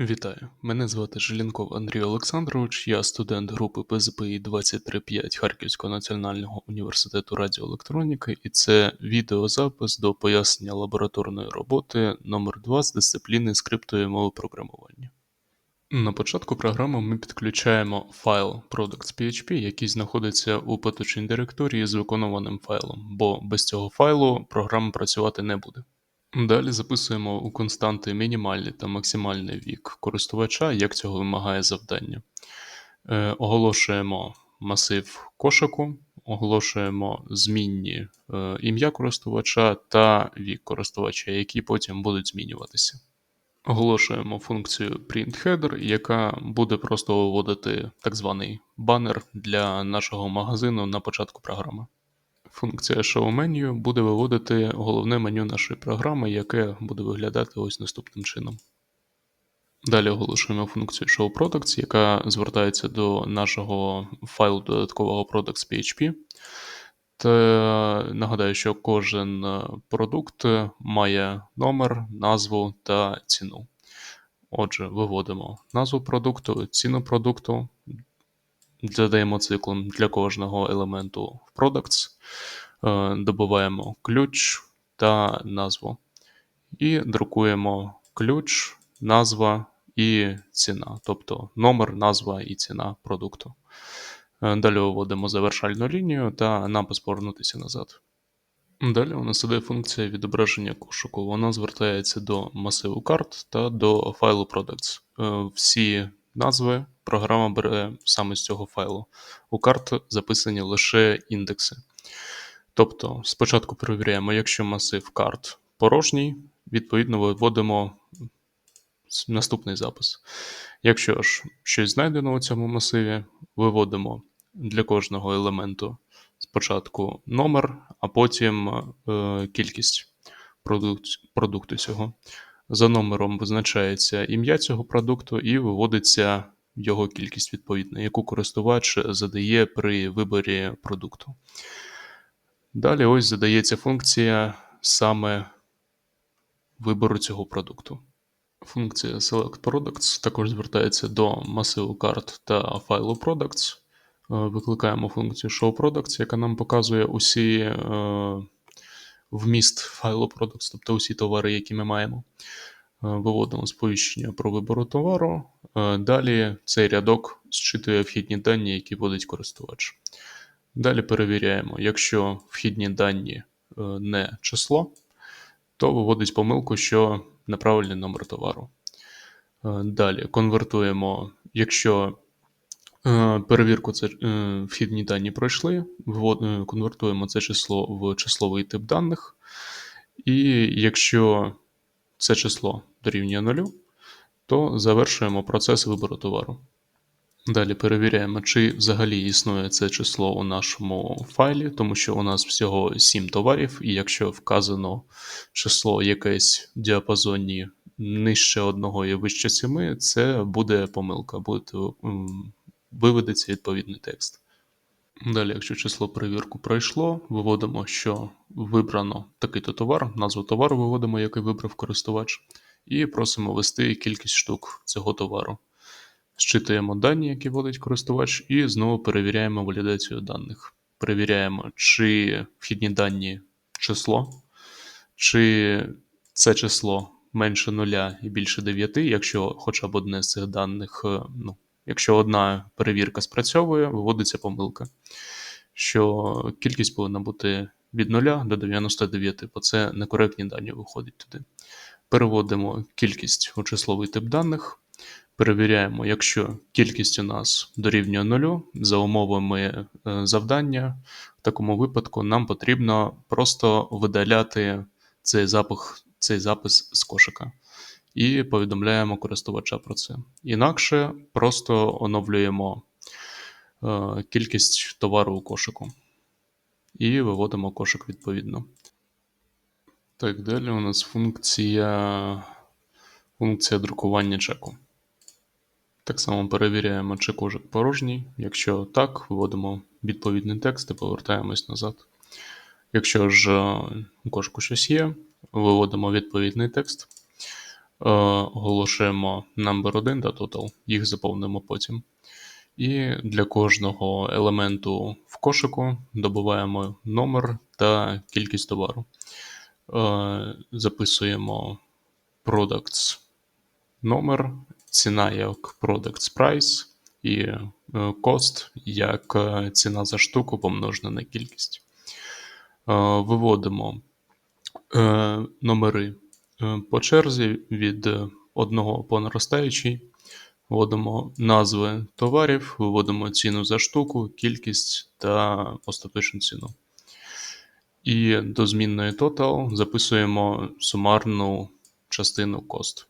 Вітаю, мене звати Желінков Андрій Олександрович, я студент групи ПЗПІ 235 Харківського національного університету радіоелектроніки, і це відеозапис до пояснення лабораторної роботи номер 2 з дисципліни скриптової мови програмування. На початку програми ми підключаємо файл products.php, який знаходиться у поточній директорії з виконуваним файлом, бо без цього файлу програма працювати не буде. Далі записуємо у константи мінімальний та максимальний вік користувача, як цього вимагає завдання. Е, оголошуємо масив кошику, оголошуємо змінні е, ім'я користувача та вік користувача, які потім будуть змінюватися. Оголошуємо функцію printHeader, яка буде просто виводити так званий банер для нашого магазину на початку програми. Функція Show Menu буде виводити головне меню нашої програми, яке буде виглядати ось наступним чином. Далі оголошуємо функцію Show Products, яка звертається до нашого файлу додаткового products.php. Та нагадаю, що кожен продукт має номер, назву та ціну. Отже, виводимо назву продукту, ціну продукту, додаємо циклом для кожного елементу в products, е, добуваємо ключ та назву. І друкуємо ключ, назва і ціна, тобто номер, назва і ціна продукту. Е, далі виводимо завершальну лінію та напис повернутися назад. Далі у нас іде функція відображення кошику. Вона звертається до масиву карт та до файлу products. Е, всі назви програма бере саме з цього файлу. У карт записані лише індекси. Тобто, спочатку перевіряємо, якщо масив карт порожній, відповідно виводимо наступний запис. Якщо ж щось знайдено у цьому масиві, виводимо для кожного елементу спочатку номер, а потім е, кількість продукту цього. За номером визначається ім'я цього продукту і виводиться його кількість відповідно, яку користувач задає при виборі продукту. Далі ось задається функція саме вибору цього продукту. Функція Select Products також звертається до масиву карт та файлу Products. Е, викликаємо функцію Show Products, яка нам показує усі е, вміст файлу Products, тобто усі товари, які ми маємо. Е, виводимо сповіщення про вибору товару. Е, далі цей рядок зчитує вхідні дані, які вводить користувач. Далі перевіряємо, якщо вхідні дані е, не число, то виводить помилку, що неправильний номер товару. Далі конвертуємо, якщо перевірку це вхідні дані пройшли, конвертуємо це число в числовий тип даних. І якщо це число дорівнює 0, то завершуємо процес вибору товару. Далі перевіряємо, чи взагалі існує це число у нашому файлі, тому що у нас всього 7 товарів, і якщо вказано число якесь в діапазоні нижче 1 і вище 7, це буде помилка, буде виведеться відповідний текст. Далі, якщо число перевірку пройшло, виводимо, що вибрано такий-то товар, назву товару виводимо, який вибрав користувач, і просимо ввести кількість штук цього товару. Зчитуємо дані, які вводить користувач, і знову перевіряємо валідацію даних. Перевіряємо, чи вхідні дані число, чи це число менше 0 і більше 9, якщо хоча б одне з цих даних е, ну, Якщо одна перевірка спрацьовує, виводиться помилка, що кількість повинна бути від 0 до 99, бо це некоректні дані виходять туди. Переводимо кількість у числовий тип даних. Перевіряємо, якщо кількість у нас дорівнює 0 за умовами е, завдання, в такому випадку нам потрібно просто видаляти цей запах, цей запис з кошика і повідомляємо користувача про це. Інакше просто оновлюємо е, кількість товару у кошику і виводимо кошик відповідно. Так, далі у нас функція функція друкування чеку. Так само перевіряємо, чи кошик порожній. Якщо так, вводимо відповідний текст і повертаємось назад. Якщо ж у кошику щось є, виводимо відповідний текст. Оголошуємо number 1 та total, їх заповнимо потім. І для кожного елементу в кошику добуваємо номер та кількість товару. Е, Записуємо products номер, ціна як products price і е, cost як е, ціна за штуку помножена на кількість. Е, Виводимо е, номери е, по черзі від одного по наростаючий. Вводимо назви товарів, виводимо ціну за штуку, кількість та остаточну ціну. І до змінної total записуємо сумарну частину cost.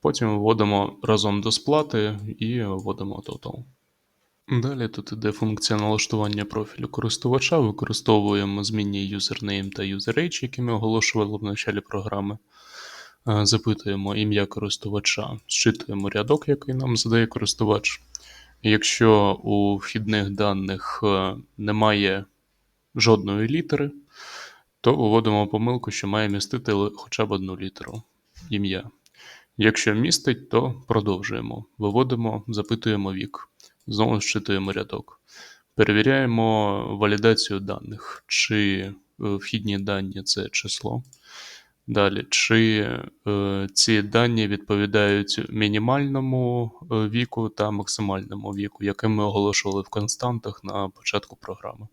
Потім вводимо разом до сплати і вводимо total. Далі тут іде функція налаштування профілю користувача. Використовуємо змінні username та userage, які ми оголошували в началі програми. Е, Запитуємо ім'я користувача, зчитуємо рядок, який нам задає користувач. Якщо у вхідних даних е, немає жодної літери, то виводимо помилку, що має містити хоча б одну літеру ім'я. Якщо містить, то продовжуємо. Виводимо, запитуємо вік. Знову зчитуємо рядок. Перевіряємо валідацію даних, чи е, вхідні дані це число. Далі, чи е, ці дані відповідають мінімальному е, віку та максимальному віку, який ми оголошували в константах на початку програми.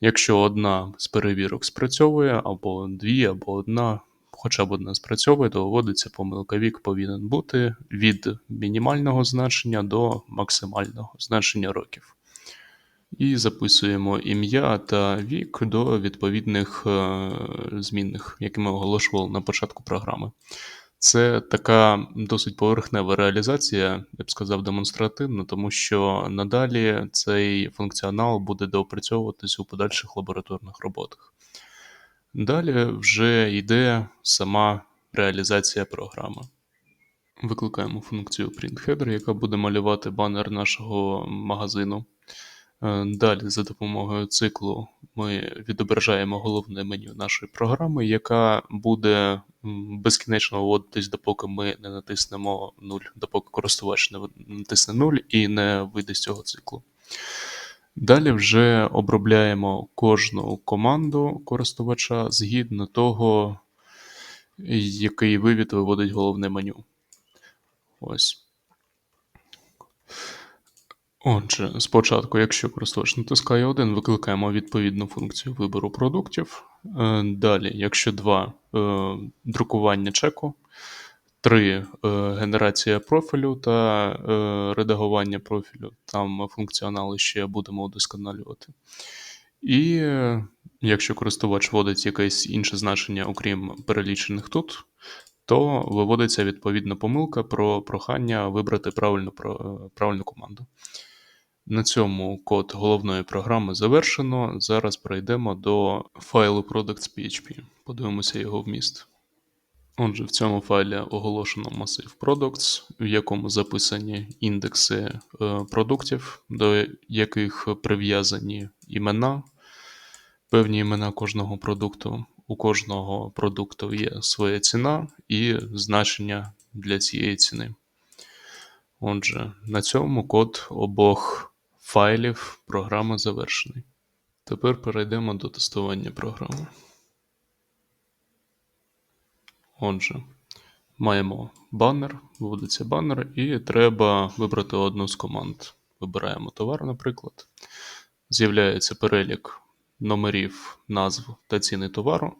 Якщо одна з перевірок спрацьовує, або дві, або одна, хоча б одна спрацьовує, то виводиться помилка. Повинен бути від мінімального значення до максимального значення років. І записуємо ім'я та вік до відповідних е, змінних, які ми оголошували на початку програми. Це така досить поверхнева реалізація, я б сказав, демонстративна, тому що надалі цей функціонал буде доопрацьовуватись у подальших лабораторних роботах. Далі вже йде сама реалізація програми. Викликаємо функцію printHeader, яка буде малювати банер нашого магазину. Е, Далі, за допомогою циклу, ми відображаємо головне меню нашої програми, яка буде безкінечно вводитись, допоки ми не натиснемо 0, допоки користувач не натисне 0 і не вийде з цього циклу. Далі вже обробляємо кожну команду користувача згідно того, який вивід виводить головне меню. Ось. Отже, спочатку, якщо користувач натискає 1, викликаємо відповідну функцію вибору продуктів. Е, Далі, якщо 2 друкування чеку, 3 генерація профілю та е, редагування профілю. Там функціонали ще будемо удосконалювати. І е, якщо користувач вводить якесь інше значення, окрім перелічених тут, то виводиться відповідна помилка про прохання вибрати правильну, е, правильну команду. На цьому код головної програми завершено. Зараз перейдемо до файлу products.php. Подивимося його вміст. Отже, в цьому файлі оголошено масив products, в якому записані індекси е, продуктів, до яких прив'язані імена, певні імена кожного продукту. У кожного продукту є своя ціна і значення для цієї ціни. Отже, на цьому код обох файлів програми завершений. Тепер перейдемо до тестування програми. Отже, маємо банер, виводиться банер, і треба вибрати одну з команд. Вибираємо товар, наприклад. З'являється перелік номерів, назв та ціни товару.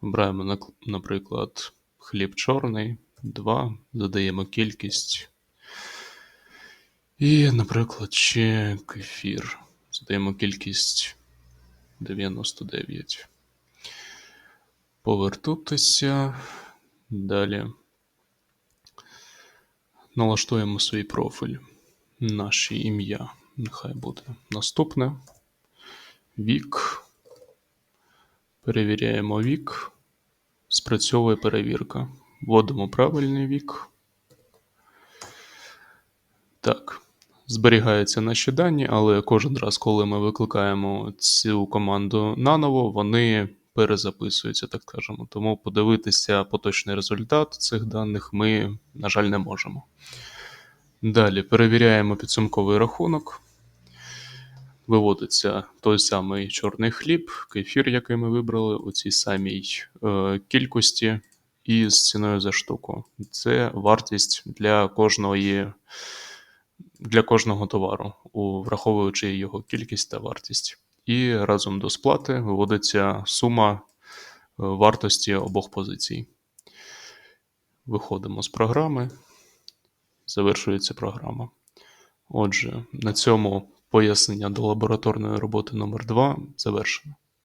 Вибираємо, наприклад, хліб чорний, 2, задаємо кількість. І, наприклад, ще кефір. Задаємо кількість 99. Повернутися. Далі. Налаштуємо свій профіль. Наше ім'я. Нехай буде наступне. Вік. Перевіряємо вік. Спрацьовує перевірка. Вводимо правильний вік. Так. Зберігаються наші дані, але кожен раз, коли ми викликаємо цю команду наново, вони перезаписується, так скажемо. Тому подивитися поточний результат цих даних ми, на жаль, не можемо. Далі перевіряємо підсумковий рахунок. Виводиться той самий чорний хліб, кефір, який ми вибрали, у цій самій е, кількості і з ціною за штуку. Це вартість для кожної для кожного товару, враховуючи його кількість та вартість. І разом до сплати виводиться сума е, вартості обох позицій. Виходимо з програми, завершується програма. Отже, на цьому пояснення до лабораторної роботи номер 2 завершено.